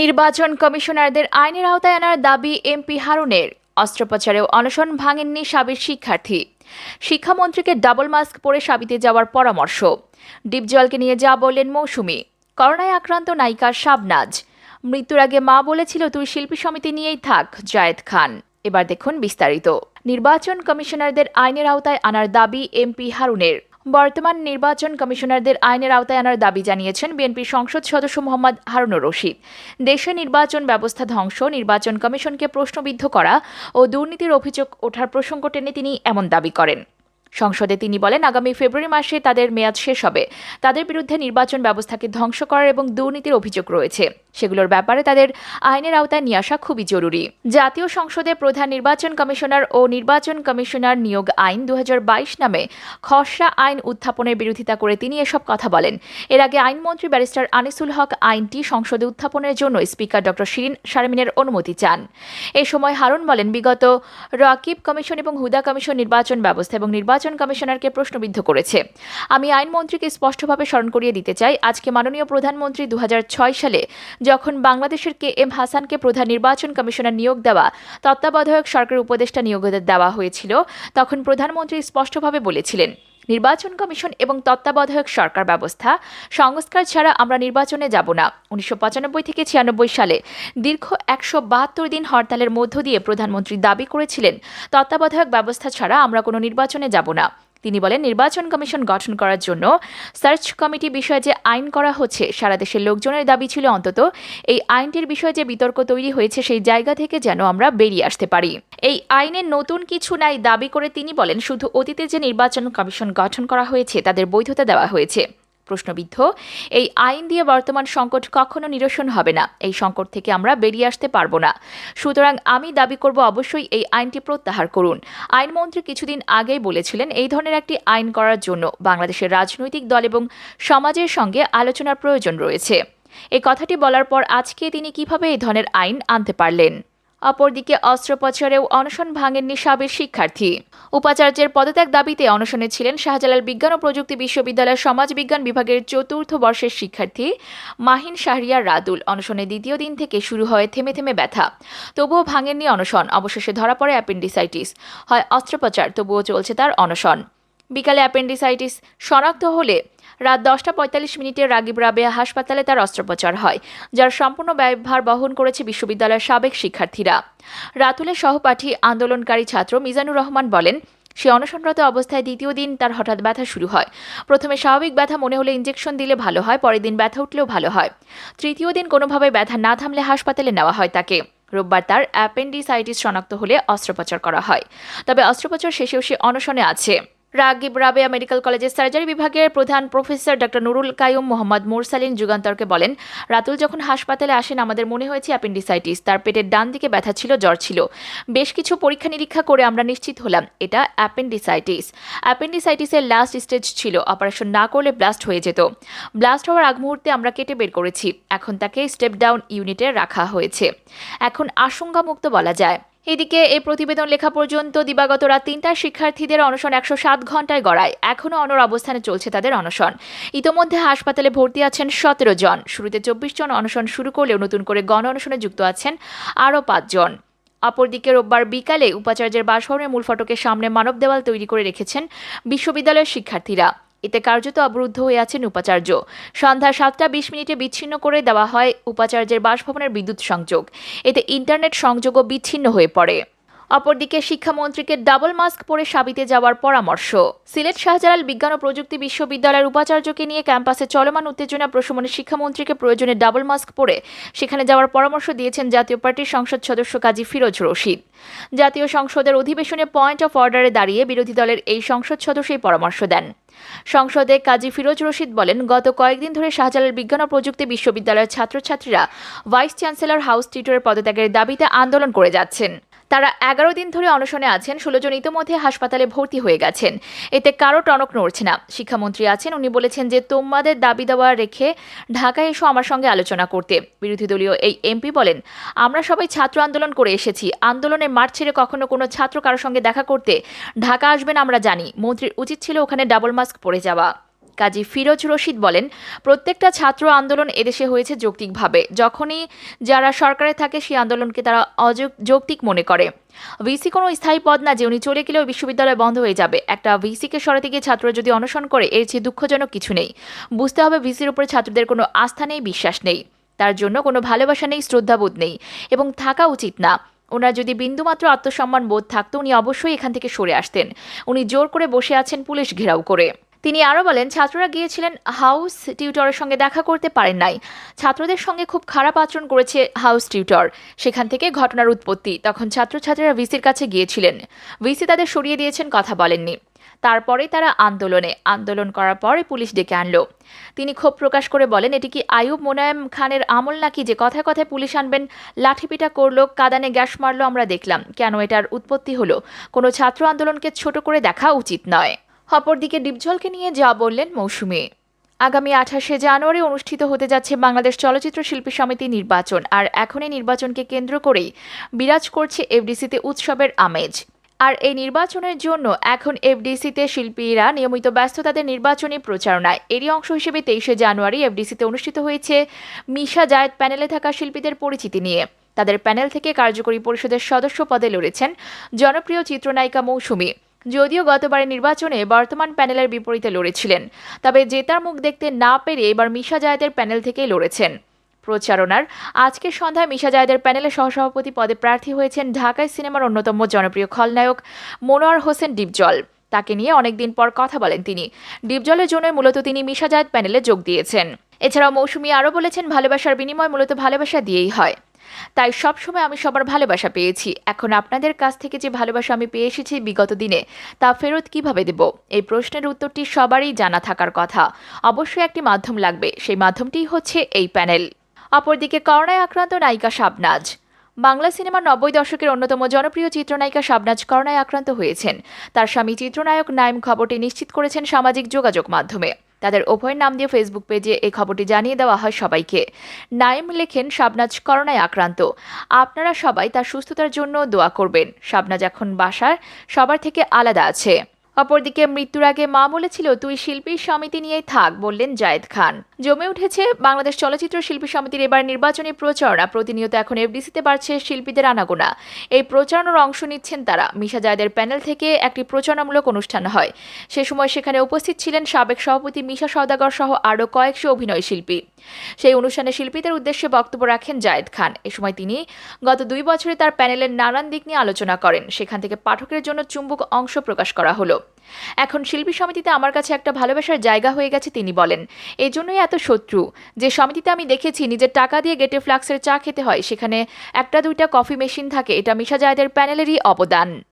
নির্বাচন কমিশনারদের আইনের আওতায় আনার দাবি এমপি হারুনের। অস্ত্রোপচারেও অনশন ভাঙেননি সাবেক শিক্ষার্থী। শিক্ষামন্ত্রীকে ডাবল মাস্ক পরে সাবিতে যাওয়ার পরামর্শ। ডিপজলকে নিয়ে যা বললেন মৌসুমি। করোনায় আক্রান্ত নায়িকা শাবনাজ। মৃত্যুর আগে মা বলেছিল, তুই শিল্পী সমিতি নিয়েই থাক, জায়েদ খান। এবার দেখুন বিস্তারিত। নির্বাচন কমিশনারদের আইনের আওতায় আনার দাবি এমপি হারুনের। বর্তমান নির্বাচন কমিশনারদের আইনের আওতায় আনার দাবি জানিয়েছেন বিএনপি সংসদ সদস্য মোহাম্মদ হারুনুর রশিদ। দেশে নির্বাচন ব্যবস্থা ধ্বংস, নির্বাচন কমিশনকে প্রশ্নবিদ্ধ করা ও দুর্নীতির অভিযোগ ওঠার প্রসঙ্গ টেনে তিনি এমন দাবি করেন। সংসদে তিনি বলেন, আগামী ফেব্রুয়ারি মাসে তাদের মেয়াদ শেষ হবে। তাদের বিরুদ্ধে নির্বাচন ব্যবস্থাকে ধ্বংস করার এবং দুর্নীতির অভিযোগ রয়েছে। সেগুলোর ব্যাপারে তাদের আইনের আওতায় নিয়ে আসা খুবই জরুরি। জাতীয় সংসদে প্রধান নির্বাচন কমিশনার ও নির্বাচন কমিশনার নিয়োগ আইন দুহাজার বাইশ নামে খসড়া আইন উত্থাপনের বিরোধিতা করে তিনি এসব কথা বলেন। এর আগে আইনমন্ত্রী ব্যারিস্টার আনিসুল হক আইনটি সংসদে উত্থাপনের জন্য স্পিকার ডক্টর শিরিন শারমিনের অনুমতি চান। এ সময় হারুন বলেন, বিগত রাকিব কমিশন এবং হুদা কমিশন নির্বাচন ব্যবস্থা এবং নির্বাচন কমিশনারকে প্রশ্নবিদ্ধ করেছে। আমি আইনমন্ত্রীকে স্পষ্টভাবে স্মরণ করিয়ে দিতে চাই, আজকে মাননীয় প্রধানমন্ত্রী দু হাজার ছয় সালে যখন বাংলাদেশের কে এম হাসানকে প্রধান নির্বাচন কমিশনার নিয়োগ দেওয়া, তত্ত্বাবধায়ক সরকার উপদেষ্টা নিয়োগ দেওয়া হয়েছিল, তখন প্রধানমন্ত্রী স্পষ্টভাবে বলেছিলেন নির্বাচন কমিশন এবং তত্ত্বাবধায়ক সরকার ব্যবস্থা। সংস্কার ছাড়া আমরা নির্বাচনে যাব না। উনিশশো পঁচানব্বই থেকে ছিয়ানব্বই সালে দীর্ঘ একশো বাহাত্তর দিন হরতালের মধ্য দিয়ে প্রধানমন্ত্রী দাবি করেছিলেন, তত্ত্বাবধায়ক ব্যবস্থা ছাড়া আমরা কোনো নির্বাচনে যাব না। তিনি বলেন, নির্বাচন কমিশন গঠন করার জন্য সার্চ কমিটি বিষয়ে যে আইন করা হচ্ছে, সারা দেশের লোকজনের দাবি ছিল অন্তত এই আইনটির বিষয়ে যে বিতর্ক তৈরি হয়েছে, সেই জায়গা থেকে যেন আমরা বেরিয়ে আসতে পারি। এই আইনের নতুন কিছু নাই দাবি করে তিনি বলেন, শুধু অতীতে যে নির্বাচন কমিশন গঠন করা হয়েছে, তাদের বৈধতা দেওয়া হয়েছে। প্রশ্নবিদ্ধ। এই আইন দিয়ে বর্তমান সংকট কখনো নিরসন হবে না। এই সংকট থেকে আমরা বেরিয়ে আসতে পারব না। সুতরাং আমি দাবি করব অবশ্যই এই আইনটি প্রত্যাহার করুন। আইনমন্ত্রী কিছুদিন আগেই বলেছিলেন, এই ধরনের একটি আইন করার জন্য বাংলাদেশের রাজনৈতিক দল এবং সমাজের সঙ্গে আলোচনার প্রয়োজন রয়েছে। এই কথাটি বলার পর আজকে তিনি কীভাবে এই ধরনের আইন আনতে পারলেন? অপরদিকে অস্ত্রোপচারেও অনশন ভাঙেননি সাবেক শিক্ষার্থী। উপাচার্যের পদত্যাগ দাবিতে অনশনে ছিলেন শাহজালাল বিজ্ঞান ও প্রযুক্তি বিশ্ববিদ্যালয়ের সমাজবিজ্ঞান বিভাগের চতুর্থ বর্ষের শিক্ষার্থী মাহিন শাহরিয়ার রাদুল। অনশনে দ্বিতীয় দিন থেকে শুরু হয় থেমে থেমে ব্যথা। তবুও ভাঙেননি অনশন, অবশেষে ধরা পড়ে অ্যাপেন্ডিসাইটিস। হয় অস্ত্রোপচার, তবুও চলছে তার অনশন। বিকালে অ্যাপেন্ডিসাইটিস শনাক্ত হলে রাত দশটা পঁয়তাল্লিশ মিনিটে রাগিব রাবেয়া হাসপাতালে তার অস্ত্রোপচার হয়, যার সম্পূর্ণ ব্যয়ভার বহন করেছে বিশ্ববিদ্যালয়ের সাবেক শিক্ষার্থীরা। রাতুলের সহপাঠী আন্দোলনকারী ছাত্র মিজানুর রহমান বলেন, সে অনশনরত অবস্থায় দ্বিতীয় দিন তার হঠাৎ ব্যথা শুরু হয়। প্রথমে স্বাভাবিক ব্যথা মনে হলে ইঞ্জেকশন দিলে ভালো হয়, পরের দিন ব্যথা উঠলেও ভালো হয়। তৃতীয় দিন কোনোভাবে ব্যথা না থামলে হাসপাতালে নেওয়া হয় তাকে। রোববার তার অ্যাপেন্ডিসাইটিস শনাক্ত হলে অস্ত্রোপচার করা হয়। তবে অস্ত্রোপচার শেষেও সে অনশনে আছে। রাগিব রাবেয়া মেডিকেল কলেজের সার্জারি বিভাগের প্রধান প্রফেসর ডক্টর নুরুল কায়ুম মোহাম্মদ মোরসালিন যুগান্তরকে বলেন, রাতুল যখন হাসপাতালে আসেন, আমাদের মনে হয়েছে অ্যাপেন্ডিসাইটিস। তার পেটের ডান দিকে ব্যথা ছিল, জ্বর ছিল। বেশ কিছু পরীক্ষা নিরীক্ষা করে আমরা নিশ্চিত হলাম, এটা অ্যাপেন্ডিসাইটিস। অ্যাপেন্ডিসাইটিসের লাস্ট স্টেজ ছিল অপারেশন না করলে ব্লাস্ট হয়ে যেত। ব্লাস্ট হওয়ার আগ মুহূর্তে আমরা কেটে বের করেছি। এখন তাকে স্টেপ ডাউন ইউনিটে রাখা হয়েছে। এখন আশঙ্কামুক্ত বলা যায়। এদিকে এই প্রতিবেদন লেখা পর্যন্ত দিবাগত রাত তিনটায় শিক্ষার্থীদের অনশন একশো সাত ঘন্টায় গড়ায়। এখনও অনর অবস্থানে চলছে তাদের অনশন। ইতোমধ্যে হাসপাতালে ভর্তি আছেন সতেরো জন। শুরুতে চব্বিশ জন অনশন শুরু করলেও নতুন করে গণ অনশনে যুক্ত আছেন আরও পাঁচজন অপরদিকে রোববার বিকালে উপাচার্যের বাসভবনের মূল ফটকের সামনে মানব দেওয়াল তৈরি করে রেখেছেন বিশ্ববিদ্যালয়ের শিক্ষার্থীরা। এতে কার্যত অবরুদ্ধ হয়ে আছেন উপাচার্য। সন্ধ্যা সাতটা বিশ মিনিটে বিচ্ছিন্ন করে দেওয়া হয় উপাচার্যের বাসভবনের বিদ্যুৎ সংযোগ। এতে ইন্টারনেট সংযোগও বিচ্ছিন্ন হয়ে পড়ে। অপরদিকে শিক্ষামন্ত্রীকে ডাবল মাস্ক পরে সাবিতে যাওয়ার পরামর্শ। সিলেট শাহজালাল বিজ্ঞান ও প্রযুক্তি বিশ্ববিদ্যালয়ের উপাচার্যকে নিয়ে ক্যাম্পাসে চলমান উত্তেজনা প্রশমনে শিক্ষামন্ত্রীকে প্রয়োজনে ডাবল মাস্ক পরে সেখানে যাওয়ার পরামর্শ দিয়েছেন জাতীয় পার্টির সংসদ সদস্য কাজী ফিরোজ রশিদ। জাতীয় সংসদের অধিবেশনে পয়েন্ট অফ অর্ডারে দাঁড়িয়ে বিরোধী দলের এই সংসদ সদস্য এই পরামর্শ দেন। সংসদে কাজী ফিরোজ রশিদ বলেন, গত কয়েকদিন ধরে শাহজালাল বিজ্ঞান ও প্রযুক্তি বিশ্ববিদ্যালয়ের ছাত্রছাত্রীরা ভাইস চ্যান্সেলর হাউস টিটরের পদত্যাগের দাবিতে আন্দোলন করে যাচ্ছেন। তারা এগারো দিন ধরে অনশনে আছেন, ষোলো জন ইতোমধ্যে হাসপাতালে ভর্তি হয়ে গেছেন। এতে কারও টনক নড়ছে না। শিক্ষামন্ত্রী আছেন, উনি বলেছেন যে তোমাদের দাবি দেওয়া রেখে ঢাকায় এসো আমার সঙ্গে আলোচনা করতে। বিরোধী দলীয় এই এমপি বলেন, আমরা সবাই ছাত্র আন্দোলন করে এসেছি। আন্দোলনের মাঠ ছেড়ে কখনো কোনো ছাত্র কারোর সঙ্গে দেখা করতে ঢাকা আসবেন আমরা জানি। মন্ত্রীর উচিত ছিল ওখানে ডাবল মাস্ক পরে যাওয়া। কাজী ফিরোজ রশিদ বলেন, প্রত্যেকটা ছাত্র আন্দোলন এদেশে হয়েছে যৌক্তিকভাবে। যখনই যারা সরকারে থাকে, সেই আন্দোলনকে তারা যৌক্তিক মনে করে। ভিসি কোনো স্থায়ী পদ না যে উনি চলে গেলেও বিশ্ববিদ্যালয় বন্ধ হয়ে যাবে। একটা ভিসিকে সরাতে গিয়ে ছাত্র যদি অনশন করে, এর চেয়ে দুঃখজনক কিছু নেই। বুঝতে হবে ভিসির উপরে ছাত্রদের কোনো আস্থা নেই, বিশ্বাস নেই। তার জন্য কোনো ভালোবাসা নেই, শ্রদ্ধাবোধ নেই এবং থাকা উচিত না। ওনার যদি বিন্দুমাত্র আত্মসম্মান বোধ থাকতো, উনি অবশ্যই এখান থেকে সরে আসতেন। উনি জোর করে বসে আছেন পুলিশ ঘেরাও করে। তিনি আরও বলেন, ছাত্ররা গিয়েছিলেন হাউস টিউটরের সঙ্গে দেখা করতে পারেন নাই। ছাত্রদের সঙ্গে খুব খারাপ আচরণ করেছে হাউস টিউটর। সেখান থেকে ঘটনার উৎপত্তি। তখন ছাত্রছাত্রীরা ভিসির কাছে গিয়েছিলেন। ভিসি তাদের সরিয়ে দিয়েছেন, কথা বলেননি। তারপরে তারা আন্দোলনে। আন্দোলন করার পরে পুলিশ ডেকে আনলো। তিনি ক্ষোভ প্রকাশ করে বলেন, এটি কি আয়ুব মোনায়েম খানের আমল নাকি যে কথায় কথায় পুলিশ আনবেন? লাঠিপিটা করল, কাদানে গ্যাস মারলো, আমরা দেখলাম। কেন এটার উৎপত্তি হলো? কোনো ছাত্র আন্দোলনকে ছোট করে দেখা উচিত নয়। অপরদিকে ডিপজলকে নিয়ে যা বললেন মৌসুমী। আগামী আঠাশে জানুয়ারি অনুষ্ঠিত হতে যাচ্ছে বাংলাদেশ চলচ্চিত্র শিল্পী সমিতি নির্বাচন, আর এখন এই নির্বাচনকে কেন্দ্র করেই বিরাজ করছে এফডিসিতে উৎসবের আমেজ। আর এই নির্বাচনের জন্য এখন এফডিসিতে শিল্পীরা নিয়মিত ব্যস্ত তাদের নির্বাচনী প্রচারণায়। এরই অংশ হিসেবে তেইশে জানুয়ারি এফডিসিতে অনুষ্ঠিত হয়েছে মিশা জায়েদ প্যানেলে থাকা শিল্পীদের পরিচিতি নিয়ে। তাদের প্যানেল থেকে কার্যকরী পরিষদের সদস্য পদে লড়েছেন জনপ্রিয় চিত্রনায়িকা মৌসুমী। যদিও গতবারের নির্বাচনে বর্তমান প্যানেলের বিপরীতে লড়েছিলেন। তবে জেতার মুখ দেখতে না পেরে এবার মিশা জায়েদের প্যানেল থেকেই লড়েছেন। প্রচারণার আজকের সন্ধ্যায় মিশা জায়েদের প্যানেলে সহসভাপতি পদে প্রার্থী হয়েছেন ঢাকায় সিনেমার অন্যতম জনপ্রিয় খলনায়ক মনোয়ার হোসেন ডিপজল। তাকে নিয়ে অনেকদিন পর কথা বলেন তিনি। ডিপজলের জন্যই মূলত তিনি মিশা জায়েদ প্যানেলে যোগ দিয়েছেন। এছাড়াও মৌসুমী আরও বলেছেন, ভালোবাসার বিনিময় মূলত ভালোবাসা দিয়েই হয়। তাই সবসময় আমি সবার ভালোবাসা পেয়েছি। এখন আপনাদের কাছ থেকে যে ভালোবাসা আমি পেয়ে এসেছি বিগত দিনে, তা ফেরত কীভাবে দেব? এই প্রশ্নের উত্তরটি সবারই জানা থাকার কথা। অবশ্যই একটি মাধ্যম লাগবে, সেই মাধ্যমটিই হচ্ছে এই প্যানেল। অপরদিকে করোনায় আক্রান্ত নায়িকা শাবনাজ। বাংলা সিনেমার নব্বই দশকের অন্যতম জনপ্রিয় চিত্রনায়িকা শাবনাজ করোনায় আক্রান্ত হয়েছেন। তার স্বামী চিত্রনায়ক নাইম খবরটি নিশ্চিত করেছেন সামাজিক যোগাযোগ মাধ্যমে। তাদের উভয়ের নাম দিয়ে ফেসবুক পেজে এই খবরটি জানিয়ে দেওয়া হয় সবাইকে। নাইম লেখেন, শাবনাজ করোনায় আক্রান্ত। আপনারা সবাই তার সুস্থতার জন্য দোয়া করবেন। শাবনাজ এখন বাসার, সবার থেকে আলাদা আছে। অপরদিকে মৃত্যুর আগে মা বলেছিল, তুই শিল্পী সমিতি নিয়েই থাক, বললেন জায়েদ খান। জমে উঠেছে, বাংলাদেশ চলচ্চিত্র শিল্পী সমিতির এবার নির্বাচনী প্রচারণা। প্রতিনিয়ত এখন এফডিসিতে বাড়ছে শিল্পীদের আনাগোনা। এই প্রচারণার অংশ নিচ্ছেন তারা। মিশা জায়েদের প্যানেল থেকে একটি প্রচারণামূলক অনুষ্ঠান হয়। সে সময় সেখানে উপস্থিত ছিলেন সাবেক সভাপতি মিশা সওদাগর সহ আরও কয়েকশো অভিনয় শিল্পী। সেই অনুষ্ঠানে শিল্পীদের উদ্দেশ্যে বক্তব্য রাখেন জায়েদ খান। এ সময় তিনি গত দুই বছরে তার প্যানেলের নানান দিক নিয়ে আলোচনা করেন। সেখান থেকে পাঠকের জন্য চুম্বক অংশ প্রকাশ করা হলো। এখন শিল্পী সমিতিতে আমার কাছে একটা ভালোবাসার জায়গা হয়ে গেছে, তিনি বলেন। এই জন্যই এত শত্রু। যে সমিতিতে আমি দেখেছি নিজের টাকা দিয়ে গেটে ফ্লাক্সের চা খেতে হয়, সেখানে একটা দুইটা কফি মেশিন থাকে, এটা মিশা জায়দের প্যানেলেরই অবদান।